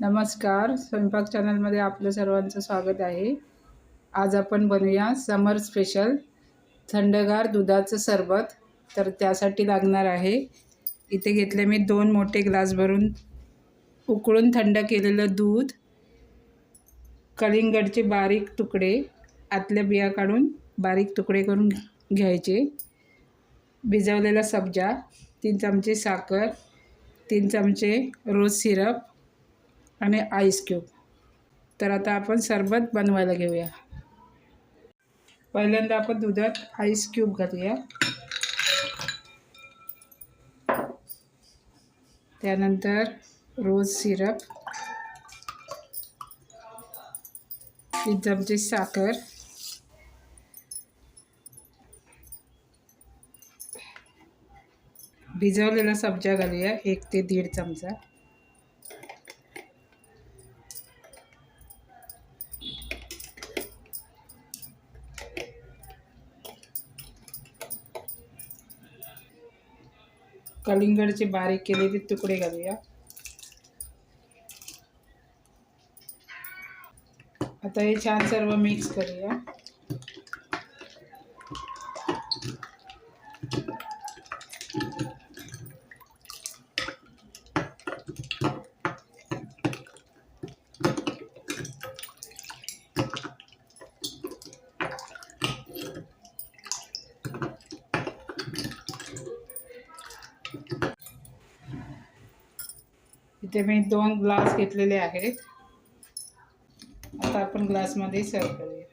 नमस्कार. स्वयंपाक चॅनलमध्ये आपलं सर्वांचं स्वागत आहे. आज आपण बनवूया समर स्पेशल थंडगार दुधाचं सरबत. तर त्यासाठी लागणार आहे. इथे घेतले मी दोन मोठे ग्लास भरून उकळून थंड केलेलं दूध कलिंगडचे बारीक तुकडे आतल्या बिया काढून बारीक तुकडे करून घ्यायचे. भिजवलेला सब्जा तीन चमचे साखर तीन चमचे रोज सिरप आणि आईस क्यूब तर आता आपण सरबत बनवायला घेऊया. पहिल्यांदा आपण दुधात आईस क्यूब घालूया. त्यानंतर रोज सिरप तीन चमचे साखर भिजवलेला सब्जा घालूया एक ते दीड चमचा. कलिंगडचे बारीक केलेले तुकडे घालूया. आता हे छान सर्व मिक्स करूया. इथे मी दोन ग्लास घेतलेले आहेत. आता आपण ग्लासमध्ये सर्व करूया.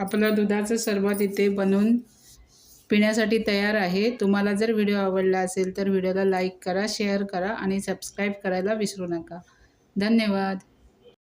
आपलं दुधाचं सरबत इथे बनवून पिण्यासाठी तयार आहे. तुम्हाला जर व्हिडिओ आवडला असेल तर व्हिडिओला लाईक करा शेअर करा आणि सबस्क्राईब करायला विसरू नका. धन्यवाद.